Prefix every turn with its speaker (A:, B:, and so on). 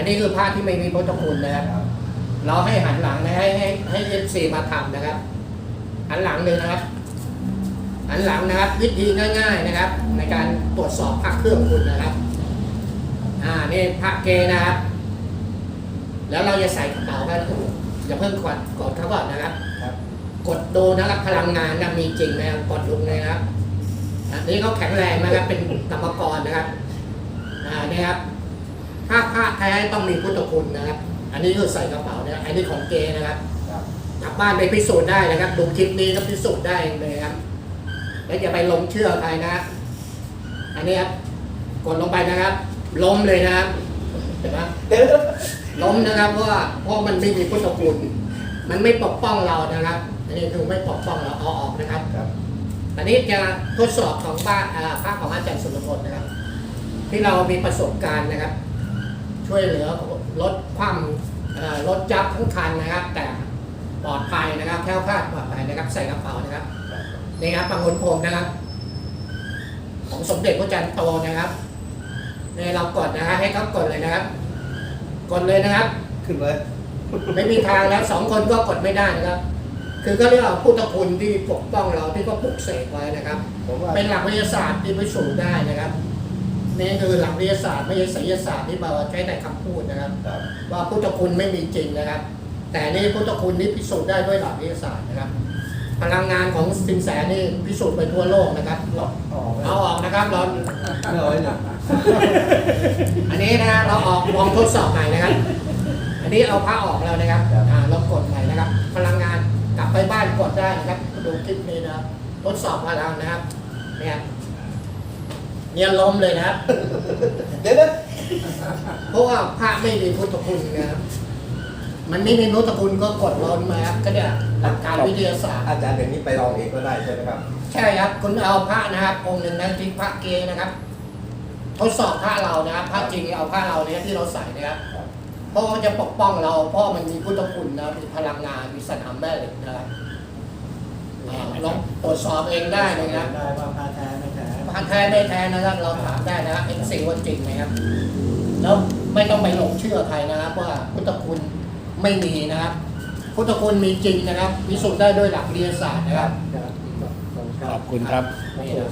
A: อันนี้คือพระที่ไม่มีพุทธคุณนะครับ
B: ครับ
A: เราให้หันหลังนะให้ให้ให้เอฟซีมาทำนะครับ หันหลังเลยนะครับหันหลังนะครับ วิธีง่าย ๆนะครับ ในการตรวจสอบพระเครื่องคุณนะครับ อ่านี่พระเกนะครับ แล้วเราจะใส่กระเป๋ากันอย่าเพิ่งกดกดเขาก่อนนะครับ
B: ครับ
A: กดดูนะครับพลังงานนะมีจริงนะครับกดลงเลยนะครับอันนี้เขาแข็งแรงนะครับเป็นกรรมกรนะครับ อ่านี่ครับ ถ้าพระแท้ต้องมีพุทธคุณนะครับ อันนี้คือใส่กระเป๋าเนี่ยอันนี้ของเกนะครับ
B: ครับ
A: กลับบ้านไปพิสูจน์ได้นะครับดูคลิปนี้ก็พิสูจน์ได้เลยครับ แล้วอย่าไปหลงเชื่อใครนะ อันนี้ครับกดลงไปนะครับ ล้มเลยนะครับเห็นไหม
B: เดี๋ยว
A: ล้มนะครับเพราะว่าเพราะมันไม่มีพุทธคุณมันไม่ปกป้องเรานะครับ อันนี้คือไม่ปกป้องเราเอาออกนะครับ
B: ครับ
A: อันนี้จะทดสอบของบ้านอ่าภาคของอาจารย์สุรพลนะครับ ที่เรามีประสบการณ์นะครับ ช่วยเหลือลดความเอ่อลดจับทั้งคันนะครับ แต่ปลอดภัยนะครับแคล้วคลาดปลอดภัยนะครับ ใส่กระเป๋านะครับนี่ครับบางคนพรมนะครับ ของสมเด็จพระจันทร์โตนะครับนี่เรากดนะครับให้เขากดเลยนะครับ กดเลยนะครับ
B: ขึ้นเลย
A: ไม่มีทางแล้วสองคนก็กดไม่ได้นะครับ คือก็เรียกว่าพุทธคุณที่ปกป้องเราที่ก็ปลุกเสกไว้นะครับ
B: ผมว่า
A: เป็นหลักวิทยาศาสตร์ที่พิสูจน์ได้นะครับ นี่คือหลักวิทยาศาสตร์ไม่ใช่ศิลปศาสตร์ที่มาใช้แต่คำพูดนะครับ
B: ครับ
A: ว่าพุทธคุณไม่มีจริงนะครับ แต่นี่พุทธคุณนี่พิสูจน์ได้ด้วยหลักวิทยาศาสตร์นะครับ พลังงานของสินแสนี่พิสูจน์ไปทั่วโลกนะครับ
B: ออกออก
A: เอาออกนะครับเรา
B: ไม่เอาไว้หนึ่ง
A: อันนี้นะเราออกลองทดสอบใหม่นะครับ อันนี้เอาผ้าออกแล้วนะครับอ่าเรากดใหม่นะครับ พลังงานกลับไปบ้านกดได้นะครับดูคลิปนี้นะครับทดสอบพลังนะครับเนี่ย เนี่ยล้มเลยนะครับ
B: เดี๋ยวนะ
A: เพราะว่าพระไม่มีพุทธคุณนะครับ มันไม่มีพุทธคุณก็กดล้มมาครับก็เนี่ยหลักการวิทยาศาสตร์
B: อาจารย์อย่างนี้ไปลองเองก็ได้ใช่ไหมครับ
A: ใช่ครับ คุณเอาพระนะครับ องค์หนึ่งนะที่พระเกนะครับ ทดสอบพระเรานะครับพระจริงเอาพระเราเนี่ยที่เราใส่นะครับ
B: ครับ
A: เพราะมันจะปกป้องเราเพราะมันมีพุทธคุณนะมีพลังงานมีสนามแม่เหล็กนะครับอ่าลองตรวจสอบเองได้นะครับ
C: ได้ว่าพาแท้ไม่แท้
A: พระแท้ไม่แท้นะครับ เราถามได้นะครับเอ็นซีว่าจริงไหมครับ แล้วไม่ต้องไปหลงเชื่อใครนะครับ ว่าพุทธคุณไม่มีนะครับ พุทธคุณมีจริงนะครับพิสูจน์ได้ด้วยหลักวิทยาศาสตร์นะครับ
C: ครับ
D: ขอบคุณครับ
A: นี่นะ